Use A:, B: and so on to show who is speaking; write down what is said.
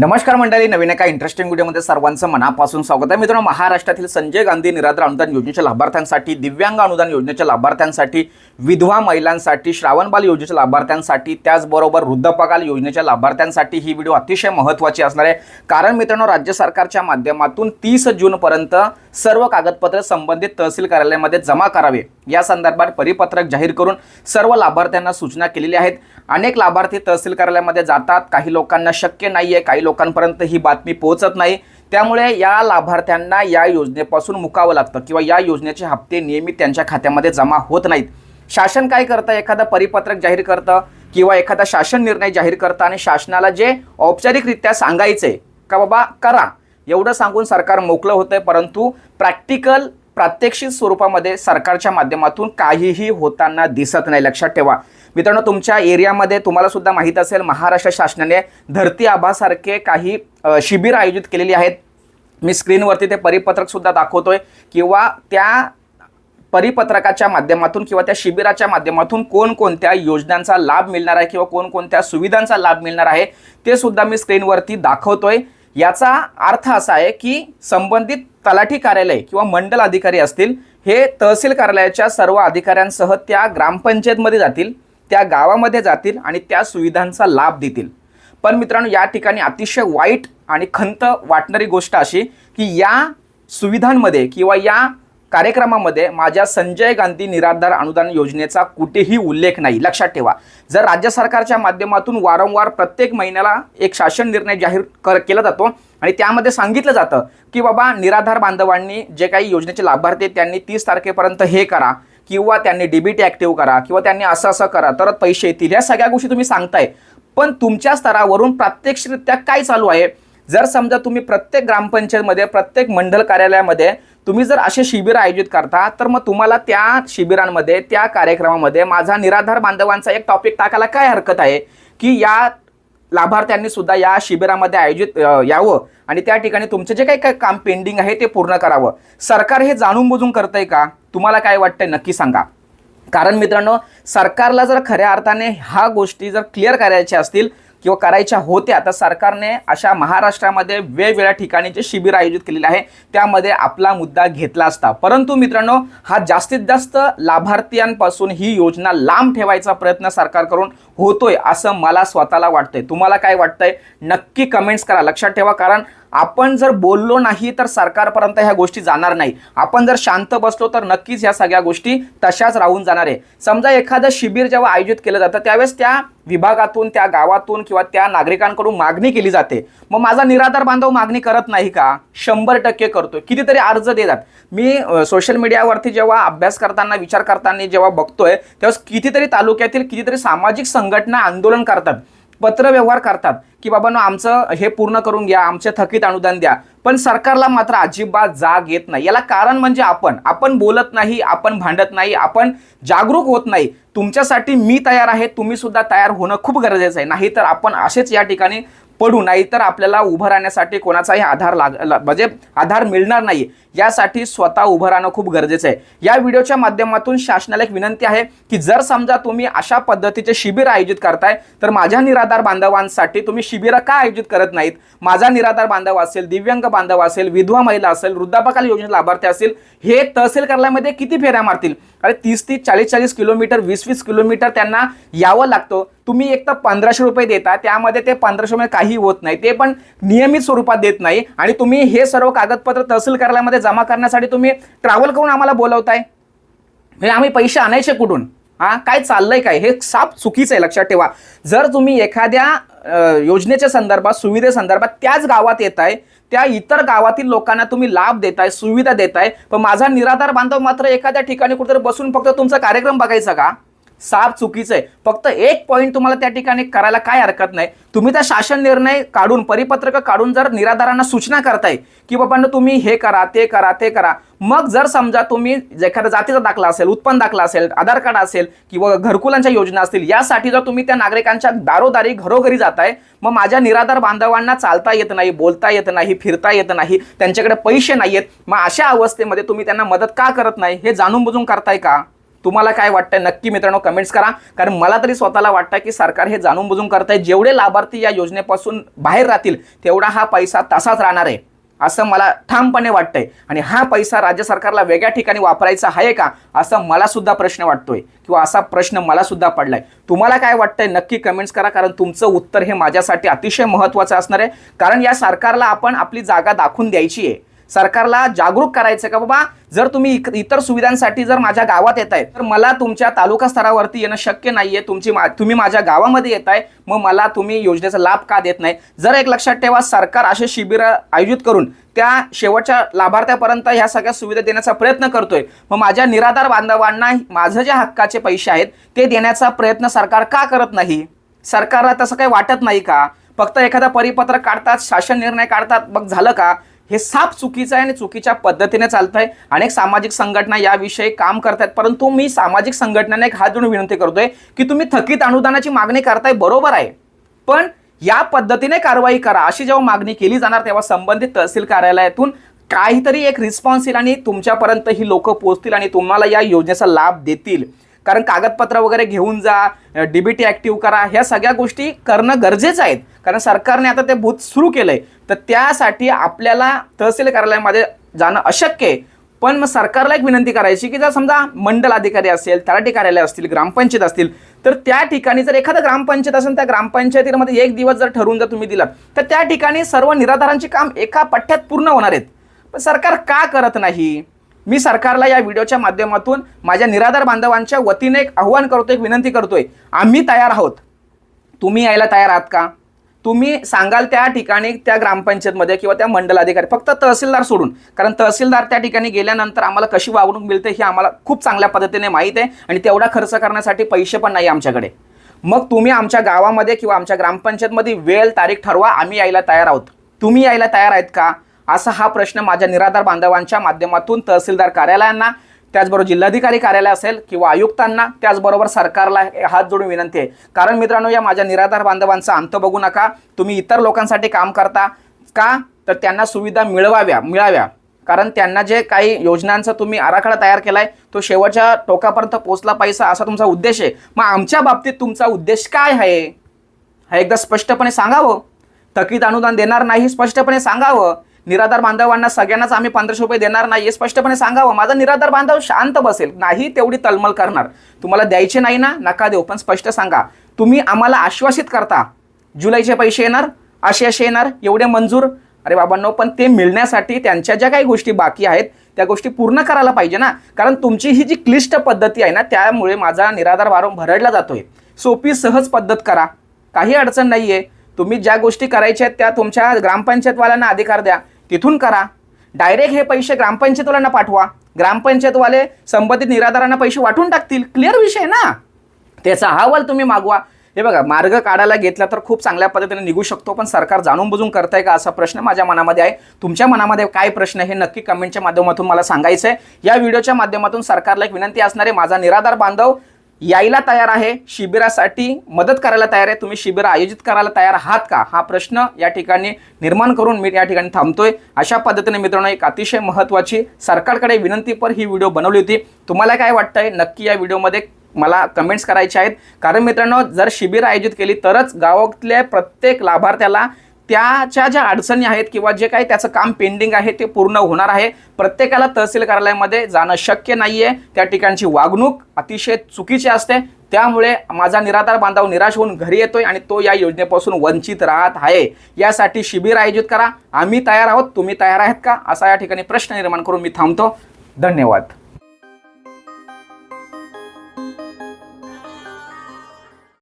A: नमस्कार मंडळी नवीन एका इंटरेस्टिंग व्हिडिओमध्ये सर्वांचं मनापासून स्वागत आहे. मित्रांनो महाराष्ट्रातील संजय गांधी निराधार अनुदान योजनेच्या लाभार्थ्यांसाठी दिव्यांग अनुदान योजनेच्या लाभार्थ्यांसाठी विधवा महिलांसाठी श्रावणबाल योजनेच्या लाभार्थ्यांसाठी त्याचबरोबर वृद्धपकाल योजनेच्या लाभार्थ्यांसाठी ही व्हिडिओ अतिशय महत्त्वाची असणार आहे. कारण मित्रांनो राज्य सरकारच्या माध्यमातून तीस जूनपर्यंत सर्व कागदपत्र संबंधित तहसील कार्यालयामध्ये जमा करावे. या संदर्भात परिपत्रक जाहीर करून सर्व लाभार्थ्यांना सूचना केलेल्या आहेत. अनेक लाभार्थी तहसील कार्यालयामध्ये जातात. काही लोकांना शक्य नाही आहे काही लोकांपर्यंत ही बातमी पोहोचत नाही. त्यामुळे या लाभार्थ्यांना या योजनेपासून मुकावं लागतं किंवा या योजनेचे हप्ते नियमित त्यांच्या खात्यामध्ये जमा होत नाहीत. शासन काय करतं? एखादं परिपत्रक जाहीर करतं किंवा एखादा शासन निर्णय जाहीर करतं आणि शासनाला जे औपचारिकरित्या सांगायचं आहे का बाबा करा. एवढं सांगून सरकार मोकळं होतं परंतु प्रॅक्टिकल प्रात्यक्षिक स्वरूपामध्ये सरकारच्या माध्यमातून काहीही होताना दिसत नाही. लक्षात ठेवा. मित्रांनो तुमच्या एरियामध्ये तुम्हाला सुद्धा माहीत असेल महाराष्ट्र शासनाने धरती आभासारखे काही शिबिर आयोजित केलेली आहेत. मी स्क्रीनवरती ते परिपत्रक सुद्धा दाखवतोय. किंवा त्या परिपत्रकाच्या माध्यमातून किंवा त्या शिबिराच्या माध्यमातून कोणकोणत्या योजनांचा लाभ मिळणार आहे किंवा कोणकोणत्या सुविधांचा लाभ मिळणार आहे ते सुद्धा मी स्क्रीनवरती दाखवतोय. याचा अर्थ असा आहे की संबंधित तलाठी कार्यालय किंवा मंडल अधिकारी असतील हे तहसील कार्यालयाच्या सर्व अधिकाऱ्यांसह त्या ग्रामपंचायतमध्ये जातील त्या गावामध्ये जातील आणि त्या सुविधांचा लाभ देतील. पण मित्रांनो या ठिकाणी अतिशय वाईट आणि खंत वाटणारी गोष्ट अशी की या सुविधांमध्ये किंवा या कार्यक्रमामध्ये माझ्या संजय गांधी निराधार अनुदान योजनेचा कुठेही उल्लेख नाही. लक्षात ठेवा. जर राज्य सरकारच्या माध्यमातून वारंवार प्रत्येक महिन्याला एक शासन निर्णय जाहीर कर केला जातो आणि त्यामध्ये सांगितलं जातं की बाबा निराधार बांधवांनी जे काही योजनेचे लाभार्थी त्यांनी तीस तारखेपर्यंत हे करा किंवा त्यांनी डीबीटी ॲक्टिव्ह करा किंवा त्यांनी असं असं करा तर पैसे येतील. ह्या सगळ्या गोष्टी तुम्ही सांगताय. पण तुमच्या स्तरावरून प्रात्यक्षिकरित्या काय चालू आहे? जर समजा तुम्ही प्रत्येक ग्रामपंचायतमध्ये प्रत्येक मंडल कार्यालयामध्ये तुम्ही जर असे शिबिर आयोजित करता तर मग तुम्हाला त्या शिबिरांमध्ये त्या कार्यक्रमामध्ये माझा निराधार बांधवांचा एक टॉपिक टाकायला काय हरकत आहे? की या लाभार्थ्यांनी सुद्धा या शिबिरामध्ये आयोजित यावं आणि त्या ठिकाणी तुमचं जे काही काही काम पेंडिंग आहे ते पूर्ण करावं. सरकार हे जाणून बुजून करतंय का? तुम्हाला काय वाटतंय? नक्की सांगा. कारण मित्रांनो सरकारला जर खऱ्या अर्थाने ह्या गोष्टी जर क्लिअर करायच्या असतील किंवा करायच्या होत्या तर सरकारने अशा महाराष्ट्रामध्ये वेगवेगळ्या ठिकाणी जे शिबिर आयोजित केलेले आहे त्यामध्ये आपला मुद्दा घेतला असता. परंतु मित्रांनो हा जास्तीत जास्त लाभार्थ्यांपासून ही योजना लांब ठेवायचा प्रयत्न सरकारकडून होतोय असं मला स्वतःला वाटतंय. तुम्हाला काय वाटतंय? नक्की कमेंट्स करा. लक्षात ठेवा कारण आपण जर बोललो नाही तर सरकारपर्यंत ह्या गोष्टी जाणार नाही. आपण जर शांत बसलो तर नक्कीच ह्या सगळ्या गोष्टी तशाच राहून जाणार आहे. समजा एखादं शिबिर जेव्हा आयोजित केलं जातं त्यावेळेस त्या विभागातून त्या गावातून किंवा त्या नागरिकांकडून मागणी केली जाते. मग माझा निराधार बांधव मागणी करत नाही का? शंभर टक्के करतोय. कितीतरी अर्ज देतात. मी सोशल मीडियावरती जेव्हा अभ्यास करताना विचार करताना जेव्हा बघतोय तेव्हा कितीतरी तालुक्यातील कितीतरी सामाजिक संघटना आंदोलन करतात. पत्रव्यवहार करतात की बाबांनो आमचं हे पूर्ण करून घ्या आमचे थकीत अनुदान द्या. पण सरकारला मात्र अजिबात जाग येत नाही. याला कारण म्हणजे आपण. आपण बोलत नाही आपण भांडत नाही आपण जागरूक होत नाही. तुमच्यासाठी मी तयार आहे तुम्ही सुद्धा तयार होणं खूप गरजेचं आहे. नाहीतर आपण असेच या ठिकाणी पडू नाही तर आपल्याला उभं राहण्यासाठी कोणाचाही आधार लाग ला- म्हणजे आधार मिळणार नाही यासाठी स्वतः उभं राहणं खूप गरजेचं आहे. या व्हिडिओच्या माध्यमातून शासनाला एक विनंती आहे की जर समजा तुम्ही अशा पद्धतीचे शिबिर आयोजित करताय तर माझ्या निराधार बांधवांसाठी तुम्ही शिबिरं का आयोजित करत नाहीत? माझा निराधार बांधव असेल दिव्यांग बांधव असेल विधवा महिला असेल वृद्धापकाल योजनेत लाभार्थी असेल हे तहसील कार्यालयामध्ये किती फेऱ्या मारतील? अरे तीस तीस चाळीस चाळीस किलोमीटर वीस वीस किलोमीटर त्यांना यावं लागतं. तुम्ही एक तर पंधराशे रुपये देता त्यामध्ये ते पंधराशे रुपये काही होत नाही. ते पण नियमित स्वरूपात देत नाही. आणि तुम्ही हे सर्व कागदपत्र तहसील कार्यालयामध्ये जमा करण्यासाठी तुम्ही ट्रॅव्हल करून आम्हाला बोलवताय. हे म्हणजे आम्ही पैसे आणायचे कुठून? हा? काय चाललंय काय? हे साप चुकीचं आहे लक्षात ठेवा. जर तुम्ही एखाद्या योजनेच्या संदर्भात सुविधेसंदर्भात त्याच गावात येत आहे त्या इतर गावातील लोकांना तुम्ही लाभ देताय सुविधा देताय पण माझा निराधार बांधव मात्र एखाद्या ठिकाणी कुठेतरी बसून फक्त तुमचा कार्यक्रम बघायचा का? साप चुकीचं आहे. फक्त एक पॉईंट तुम्हाला त्या ठिकाणी करायला काय हरकत नाही. तुम्ही त्या शासन निर्णय काढून परिपत्रक काढून जर निराधारांना सूचना करताय की बाबांना तुम्ही हे करा ते करा ते करा. मग जर समजा तुम्ही एखाद्या जातीचा दाखला असेल उत्पन्न दाखला असेल आधार कार्ड असेल किंवा घरकुलांच्या योजना असतील यासाठी जर तुम्ही त्या नागरिकांच्या दारोदारी घरोघरी जाताय मग माझ्या निराधार बांधवांना चालता येत नाही बोलता येत नाही फिरता येत नाही त्यांच्याकडे पैसे नाही आहेत मग अशा अवस्थेमध्ये तुम्ही त्यांना मदत का करत नाही हे जाणून बुजून करताय का? तुम्हाला काय वाटतंय नक्की मित्रांनो कमेंट्स करा. कारण मला तरी स्वतःला वाटतं की सरकार हे जाणून बुजून करतंय. जेवढे लाभार्थी या योजनेपासून बाहेर राहतील तेवढा हा पैसा तसाच राहणार आहे असं मला ठामपणे वाटतंय. आणि हा पैसा राज्य सरकारला वेगळ्या ठिकाणी वापरायचा आहे का असं मला सुद्धा प्रश्न वाटतोय. किंवा असा प्रश्न मला सुद्धा पडलाय. तुम्हाला काय वाटतंय नक्की कमेंट्स करा कारण तुमचं उत्तर हे माझ्यासाठी अतिशय महत्त्वाचं असणार आहे. कारण या सरकारला आपण आपली जागा दाखवून द्यायची आहे. सरकारला जागरूक करायचं का बाबा? जर तुम्ही इतर सुविधांसाठी जर माझ्या गावात येत आहे तर मला तुमच्या तालुका स्तरावरती येणं शक्य नाहीये. तुमची मा- तुम्ही माझ्या गावामध्ये येत आहे मग मला तुम्ही योजनेचा लाभ का देत नाही? जर एक लक्षात ठेवा सरकार असे शिबिर आयोजित करून त्या शेवटच्या लाभार्थ्यापर्यंत ह्या सगळ्या सुविधा देण्याचा प्रयत्न करतोय. मग माझ्या निराधार बांधवांना माझं जे हक्काचे पैसे आहेत ते देण्याचा प्रयत्न सरकार का करत नाही? सरकारला तसं काही वाटत नाही का? फक्त एखादा परिपत्र काढतात शासन निर्णय काढतात मग झालं का? हे साफ चुकीचं आहे आणि चुकीच्या पद्धतीने चालतंय. अनेक सामाजिक संघटना याविषयी काम करतायत परंतु मी सामाजिक संघटनांना एक हात जोडून विनंती करतोय की तुम्ही थकीत अनुदानाची मागणी करताय बरोबर आहे. पण या पद्धतीने कारवाई करा. अशी जेव्हा मागणी केली जाणार तेव्हा संबंधित तहसील कार्यालयातून काहीतरी एक रिस्पॉन्स येईल आणि तुमच्यापर्यंत ही लोक पोहोचतील आणि तुम्हाला या योजनेचा लाभ देतील. कारण कागदपत्र वगैरे घेऊन जा डीबीटी ऍक्टिव्ह करा ह्या सगळ्या गोष्टी करणं गरजेचं आहेत कारण सरकारने आता ते भूत सुरू केलंय. तर त्यासाठी आपल्याला तहसील कार्यालयामध्ये जाणं अशक्य आहे. पण मग सरकारला एक विनंती करायची की जर समजा मंडल अधिकारी असेल तलाठी कार्यालय असतील ग्रामपंचायत असतील तर त्या ठिकाणी जर एखादं ग्रामपंचायत असेल त्या ग्रामपंचायतीमध्ये एक दिवस जर ठरवून जर तुम्ही दिलं तर त्या ठिकाणी सर्व निराधारांची काम एका पठ्ठ्यात पूर्ण होणार आहेत. पण सरकार का करत नाही? मी सरकारला या व्हिडिओच्या माध्यमातून माझ्या निराधार बांधवांच्या वतीने एक आव्हान करतो एक विनंती करतोय. आम्ही तयार आहोत. तुम्ही यायला तयार आहात का? तुम्ही सांगाल त्या ठिकाणी त्या ग्रामपंचायतमध्ये किंवा त्या मंडल अधिकारी फक्त तहसीलदार सोडून. कारण तहसीलदार त्या ठिकाणी गेल्यानंतर आम्हाला कशी वागणूक मिळते हे आम्हाला खूप चांगल्या पद्धतीने माहीत आहे आणि तेवढा खर्च करण्यासाठी पैसे पण नाही आमच्याकडे. मग तुम्ही आमच्या गावामध्ये किंवा आमच्या ग्रामपंचायतमध्ये वेळ तारीख ठरवा आम्ही यायला तयार आहोत. तुम्ही यायला तयार आहेत का? असा हा प्रश्न माझ्या निराधार बांधवांच्या माध्यमातून तहसीलदार कार्यालयांना त्याचबरोबर जिल्हाधिकारी कार्यालय असेल किंवा आयुक्तांना त्याचबरोबर सरकारला हात जोडून विनंती आहे. कारण मित्रांनो या माझ्या निराधार बांधवांचा अंत बघू नका. तुम्ही इतर लोकांसाठी काम करता का? तर त्यांना सुविधा मिळवाव्या मिळाव्या. कारण त्यांना जे काही योजनांचा तुम्ही आराखडा तयार केलाय तो शेवटच्या टोकापर्यंत पोहोचला पाहिजे असा तुमचा उद्देश आहे. मग आमच्या बाबतीत तुमचा उद्देश काय आहे? हा एकदा स्पष्टपणे सांगावं? थकीत अनुदान देणार नाही स्पष्टपणे सांगावं? निराधार बांधवांना सगळ्यांनाच आम्ही पंधराशे रुपये देणार नाही हे स्पष्टपणे सांगावं. माझा निराधार बांधव शांत बसेल नाही तेवढी तलमल करणार. तुम्हाला द्यायचे नाही ना? नका देऊ पण स्पष्ट सांगा. तुम्ही आम्हाला आश्वासित करता जुलैचे पैसे येणार असे असे येणार एवढे मंजूर? अरे बाबांनो पण ते मिळण्यासाठी त्यांच्या ज्या काही गोष्टी बाकी आहेत त्या गोष्टी पूर्ण करायला पाहिजे ना? कारण तुमची ही जी क्लिष्ट पद्धती आहे ना त्यामुळे माझा निराधार भार भरडला जातोय. सोपी सहज पद्धत करा. काही अडचण नाही आहे तुम्ही ज्या गोष्टी करायच्या आहेत त्या तुमच्या ग्रामपंचायतवाल्यांना अधिकार द्या. तिथून करा. डायरेक्ट हे पैसे ग्रामपंचायतवाल्यांना पाठवा. ग्रामपंचायतवाले संबंधित निराधारांना पैसे वाटून टाकतील. क्लिअर विषय ना? त्याचा अहवाल तुम्ही मागवा. हे बघा मार्ग काढायला घेतला तर खूप चांगल्या पद्धतीने निघू शकतो पण सरकार जाणून बुजून करताय का असा प्रश्न माझ्या मनामध्ये आहे. तुमच्या मनामध्ये काय प्रश्न हे नक्की कमेंटच्या माध्यमातून मला सांगायचं आहे या व्हिडिओच्या माध्यमातून सरकारला एक विनंती असणारे माझा निराधार बांधव यायला तयार आहे शिबिरासाठी मदत करायला तयार आहे. तुम्ही शिबिर आयोजित करायला तयार आहात का? हा प्रश्न या ठिकाणी निर्माण करून मी या ठिकाणी थांबतोय. अशा पद्धतीने मित्रांनो एक अतिशय महत्त्वाची सरकारकडे विनंतीपर ही व्हिडिओ बनवली होती. तुम्हाला काय वाटतंय? नक्की या व्हिडिओमध्ये मला कमेंट्स करायचे आहेत. कारण मित्रांनो जर शिबिर आयोजित केली तरच गावातल्या प्रत्येक लाभार्थ्याला त्याच्या ज्या अडचणी आहेत किंवा जे काही त्याचं काम पेंडिंग आहे ते पूर्ण होणार आहे. प्रत्येकाला तहसील कार्यालयामध्ये जाणं शक्य नाही आहे त्या ठिकाणची वागणूक अतिशय चुकीची असते. त्यामुळे माझा निराधार बांधव निराश होऊन घरी येतोय आणि तो या योजनेपासून वंचित राहत आहे. यासाठी शिबिर आयोजित करा. आम्ही तयार आहोत. तुम्ही तयार आहेत का? असा या ठिकाणी प्रश्न निर्माण करून मी थांबतो. धन्यवाद.